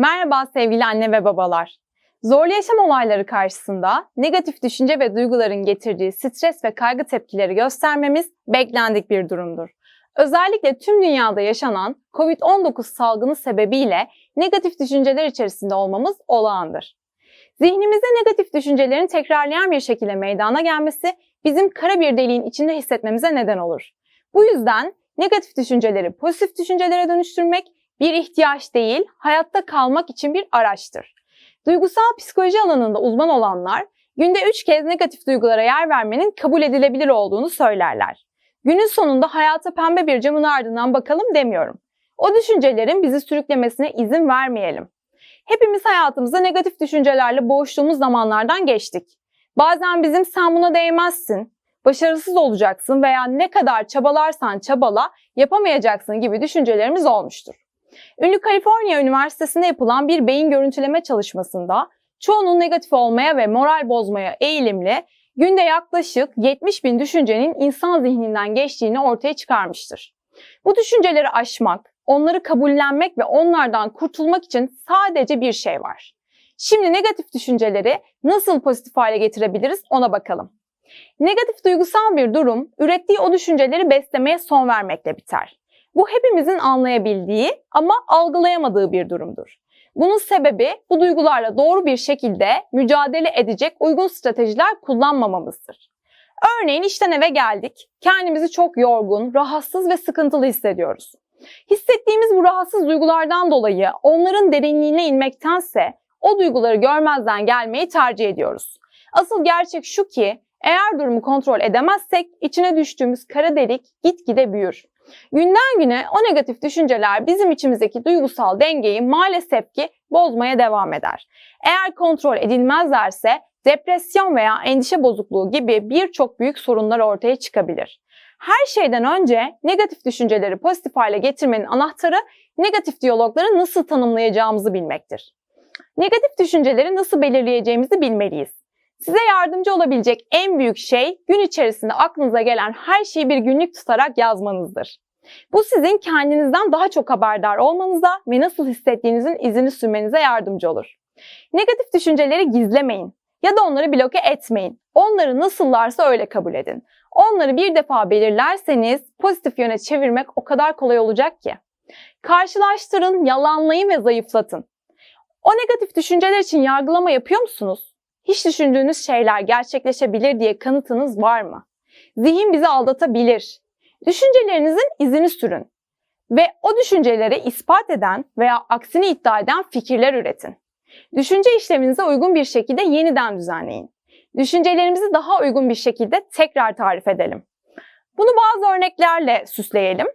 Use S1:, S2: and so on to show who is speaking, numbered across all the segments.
S1: Merhaba sevgili anne ve babalar. Zorlu yaşam olayları karşısında negatif düşünce ve duyguların getirdiği stres ve kaygı tepkileri göstermemiz beklendik bir durumdur. Özellikle tüm dünyada yaşanan COVID-19 salgını sebebiyle negatif düşünceler içerisinde olmamız olağandır. Zihnimizde negatif düşüncelerin tekrarlayan bir şekilde meydana gelmesi bizim kara bir deliğin içinde hissetmemize neden olur. Bu yüzden negatif düşünceleri pozitif düşüncelere dönüştürmek bir ihtiyaç değil, hayatta kalmak için bir araçtır. Duygusal psikoloji alanında uzman olanlar günde 3 kez negatif duygulara yer vermenin kabul edilebilir olduğunu söylerler. Günün sonunda hayata pembe bir camın ardından bakalım demiyorum. O düşüncelerin bizi sürüklemesine izin vermeyelim. Hepimiz hayatımızda negatif düşüncelerle boğuştuğumuz zamanlardan geçtik. Bazen bizim sen buna değmezsin, başarısız olacaksın veya ne kadar çabalarsan çabala yapamayacaksın gibi düşüncelerimiz olmuştur. Ünlü Kaliforniya Üniversitesi'nde yapılan bir beyin görüntüleme çalışmasında çoğunun negatif olmaya ve moral bozmaya eğilimli günde yaklaşık 70 bin düşüncenin insan zihninden geçtiğini ortaya çıkarmıştır. Bu düşünceleri aşmak, onları kabullenmek ve onlardan kurtulmak için sadece bir şey var. Şimdi negatif düşünceleri nasıl pozitif hale getirebiliriz ona bakalım. Negatif duygusal bir durum, ürettiği o düşünceleri beslemeye son vermekle biter. Bu hepimizin anlayabildiği ama algılayamadığı bir durumdur. Bunun sebebi bu duygularla doğru bir şekilde mücadele edecek uygun stratejiler kullanmamamızdır. Örneğin işten eve geldik. Kendimizi çok yorgun, rahatsız ve sıkıntılı hissediyoruz. Hissettiğimiz bu rahatsız duygulardan dolayı onların derinliğine inmektense o duyguları görmezden gelmeyi tercih ediyoruz. Asıl gerçek şu ki eğer durumu kontrol edemezsek içine düştüğümüz kara delik gitgide büyür. Günden güne o negatif düşünceler bizim içimizdeki duygusal dengeyi maalesef ki bozmaya devam eder. Eğer kontrol edilmezlerse depresyon veya endişe bozukluğu gibi birçok büyük sorunlar ortaya çıkabilir. Her şeyden önce negatif düşünceleri pozitif hale getirmenin anahtarı negatif diyalogları nasıl tanımlayacağımızı bilmektir. Negatif düşünceleri nasıl belirleyeceğimizi bilmeliyiz. Size yardımcı olabilecek en büyük şey gün içerisinde aklınıza gelen her şeyi bir günlük tutarak yazmanızdır. Bu sizin kendinizden daha çok haberdar olmanıza ve nasıl hissettiğinizin izini sürmenize yardımcı olur. Negatif düşünceleri gizlemeyin ya da onları bloke etmeyin. Onları nasıllarsa öyle kabul edin. Onları bir defa belirlerseniz pozitif yöne çevirmek o kadar kolay olacak ki. Karşılaştırın, yalanlayın ve zayıflatın. O negatif düşünceler için yargılama yapıyor musunuz? Hiç düşündüğünüz şeyler gerçekleşebilir diye kanıtınız var mı? Zihin bizi aldatabilir. Düşüncelerinizin izini sürün ve o düşünceleri ispat eden veya aksini iddia eden fikirler üretin. Düşünce işleminize uygun bir şekilde yeniden düzenleyin. Düşüncelerimizi daha uygun bir şekilde tekrar tarif edelim. Bunu bazı örneklerle süsleyelim.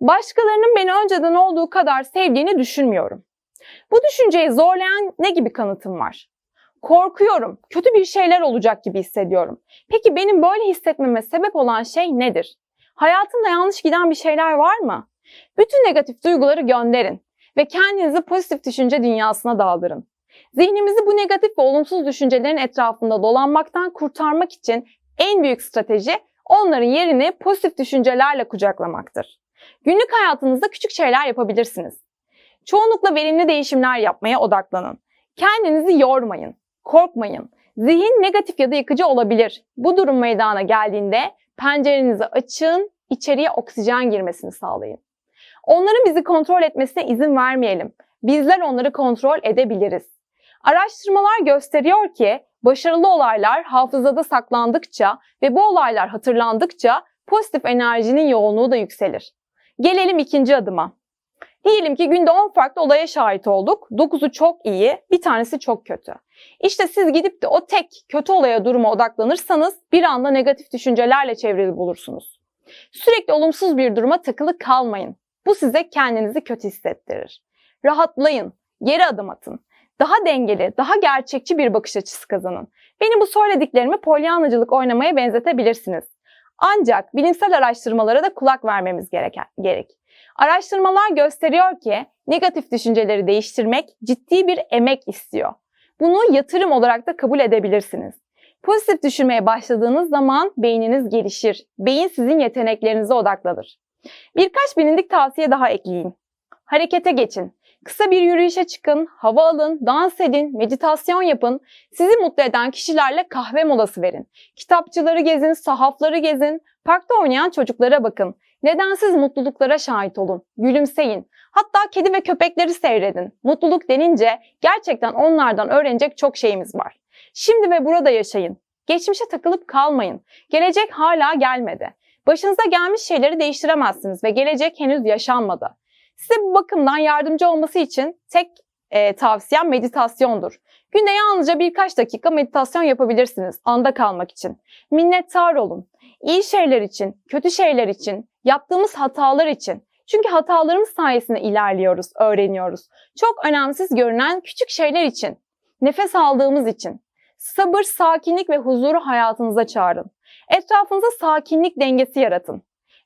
S1: Başkalarının beni önceden olduğu kadar sevdiğini düşünmüyorum. Bu düşünceyi zorlayan ne gibi kanıtım var? Korkuyorum, kötü bir şeyler olacak gibi hissediyorum. Peki benim böyle hissetmeme sebep olan şey nedir? Hayatımda yanlış giden bir şeyler var mı? Bütün negatif duyguları gönderin ve kendinizi pozitif düşünce dünyasına daldırın. Zihnimizi bu negatif ve olumsuz düşüncelerin etrafında dolanmaktan kurtarmak için en büyük strateji onların yerini pozitif düşüncelerle kucaklamaktır. Günlük hayatınızda küçük şeyler yapabilirsiniz. Çoğunlukla verimli değişimler yapmaya odaklanın. Kendinizi yormayın, korkmayın. Zihin negatif ya da yıkıcı olabilir. Bu durum meydana geldiğinde pencerenizi açın, içeriye oksijen girmesini sağlayın. Onların bizi kontrol etmesine izin vermeyelim. Bizler onları kontrol edebiliriz. Araştırmalar gösteriyor ki başarılı olaylar hafızada saklandıkça ve bu olaylar hatırlandıkça pozitif enerjinin yoğunluğu da yükselir. Gelelim ikinci adıma. Diyelim ki günde 10 farklı olaya şahit olduk. 9'u çok iyi, bir tanesi çok kötü. İşte siz gidip de o tek kötü olaya duruma odaklanırsanız bir anda negatif düşüncelerle çevrili bulursunuz. Sürekli olumsuz bir duruma takılı kalmayın. Bu size kendinizi kötü hissettirir. Rahatlayın, geri adım atın. Daha dengeli, daha gerçekçi bir bakış açısı kazanın. Benim bu söylediklerimi polyanacılık oynamaya benzetebilirsiniz. Ancak bilimsel araştırmalara da kulak vermemiz gereken, gerek. Araştırmalar gösteriyor ki negatif düşünceleri değiştirmek ciddi bir emek istiyor. Bunu yatırım olarak da kabul edebilirsiniz. Pozitif düşünmeye başladığınız zaman beyniniz gelişir. Beyin sizin yeteneklerinize odaklanır. Birkaç bilindik tavsiye daha ekleyeyim. Harekete geçin. Kısa bir yürüyüşe çıkın, hava alın, dans edin, meditasyon yapın. Sizi mutlu eden kişilerle kahve molası verin. Kitapçıları gezin, sahafları gezin, parkta oynayan çocuklara bakın. Nedensiz mutluluklara şahit olun. Gülümseyin. Hatta kedi ve köpekleri seyredin. Mutluluk denince gerçekten onlardan öğrenecek çok şeyimiz var. Şimdi ve burada yaşayın. Geçmişe takılıp kalmayın. Gelecek hala gelmedi. Başınıza gelmiş şeyleri değiştiremezsiniz ve gelecek henüz yaşanmadı. Size bu bakımdan yardımcı olması için tek e, tavsiyem meditasyondur. Günde yalnızca birkaç dakika meditasyon yapabilirsiniz anda kalmak için. Minnettar olun. İyi şeyler için, kötü şeyler için, yaptığımız hatalar için. Çünkü hatalarımız sayesinde ilerliyoruz, öğreniyoruz. Çok önemsiz görünen küçük şeyler için. Nefes aldığımız için. Sabır, sakinlik ve huzuru hayatınıza çağırın. Etrafınıza sakinlik dengesi yaratın.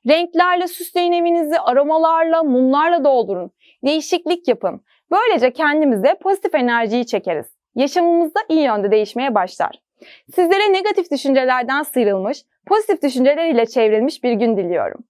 S1: Renklerle süsleyin evinizi, aromalarla, mumlarla doldurun. Değişiklik yapın. Böylece kendimize pozitif enerjiyi çekeriz. Yaşamımız da iyi yönde değişmeye başlar. Sizlere negatif düşüncelerden sıyrılmış, pozitif düşünceler ile çevrilmiş bir gün diliyorum.